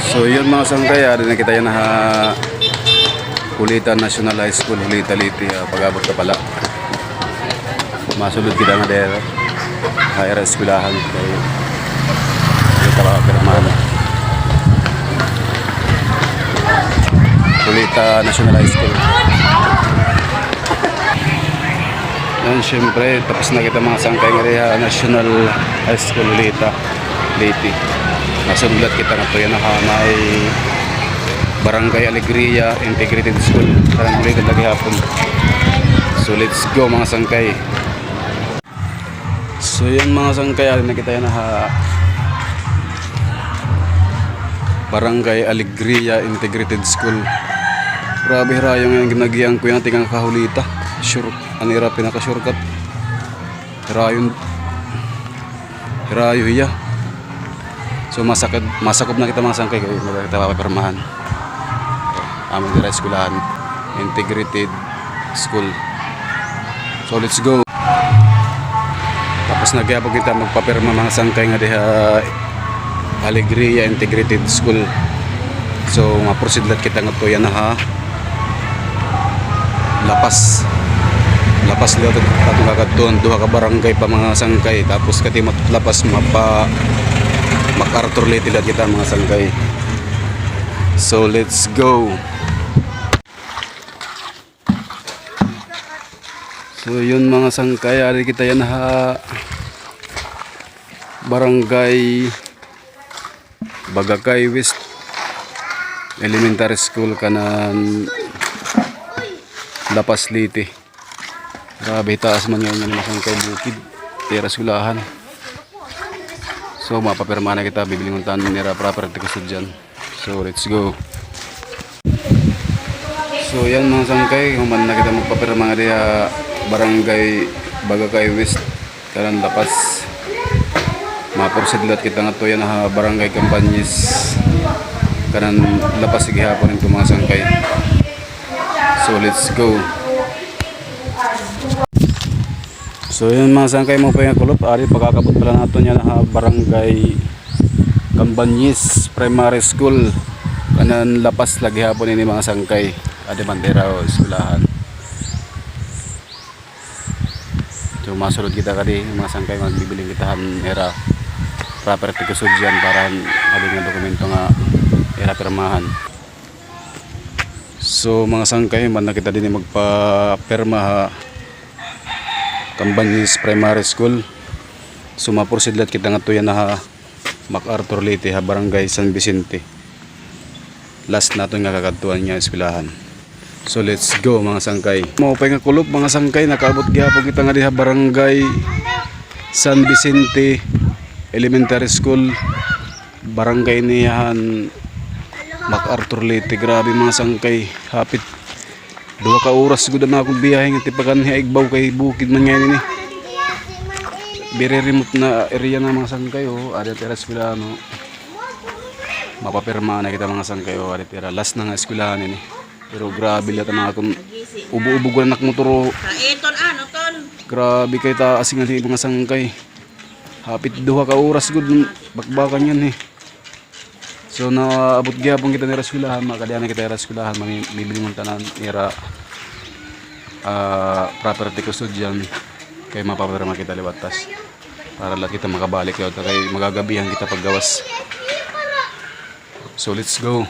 So yun mga sangkay, ari na kita yan ha Kulita National High School, Kulita Liti, ah, pag-abot ka pala. Masulod kita nga dero. Higher eskwelahan. Kaya kita ka pirmahan. Kulita National High School. Yan, syempre, tapos na kita mga sangkay nga ha, National High School, Kulita Liti. Nasulat kita na to yan ha, may Barangay Alegria Integrated School. Parang ulit lagi hapon. So let's go mga sangkay. So yan mga sangkay, alin na kita yan ha. Barangay Alegria Integrated School. Grabe hira yung yung ginagiyang ko yan tingang kahulita. Sure, anira pinaka-shortcut. Hirayon. Hirayo hiya. So masakit, masakop na kita mga sangkay kaya magkita papermahan. Amin dira eskwelahan. Integrated School. So let's go. Tapos nagyabog kita magpapirma mga sangkay nga diha Alegria Integrated School. So maproceed lat kita nga to yan ha. Lapas. Lapas liyo katong kakadtuan duha ka barangay pa mga sangkay tapos kati matlapas mapa MacArthur Leyte lat kita mga sangkay. So let's go. So yun mga sangkay, ari kita yan ha Barangay Bagakay West Elementary School kanan Lapas Liti. Grabe taas man yun yung mga sangkay bukid. Tira sulahan. So mapapirma na kita, bibili ng tanan nira property ko dyan. So let's go. So yan mga sangkay, human na kita magpapirma nga diya barangay Bagakay West kanan lapas. Mapursidlat kita nga to yan ha barangay Campanyes kanan lapas sige hapon ito mga sangkay. So let's go. So yun mga sangkay mo pa yung ari pagkakabot pala nato yan ha barangay Campanyes Primary School kanan lapas lagi hapon ini mga sangkay. Ade bandera o eskwelahan. So masulod kita kadi mga sangkay magbibiling kitahan era property kusod dyan para halin nga dokumento nga era pirmahan. So mga sangkay man na kita din magpa-perma ha Kambanis Primary School. So mapursidlat kita nga to yan na MacArthur Leyte Barangay San Vicente. Last nato nga kakadtuan niya eskwelahan. So let's go mga sangkay. Mao pa nga kulop mga sangkay nakaabot gyapon kita nga diha barangay San Vicente Elementary School. Barangay niyahan MacArthur Leyte. Grabe mga sangkay. Hapit duha ka oras gud na akong biyahe nga tipakan hiya igbaw kay bukid man ngayon ni. Very remote na area na mga sangkay oh. Ada tira eskwelahan oh. Mapapirma na kita mga sangkay oh. Ada tira last na nga eskwelahan ini. Pero grabe lahat ang mga kung ubo-ubo ko na nakmotor oh. Kaeton ano ton? Grabe kay taas nga di mga sangkay. Hapit duha ka oras gud bakbakan yan eh. So naabot gyapon kita ni Rasulahan, makadyan na kita ni Rasulahan, mamibili mo tanan nira ah property dyan kay mapapirma kita liwatas para lang kita makabalik yaw kay magagabihan kita paggawas. So let's go.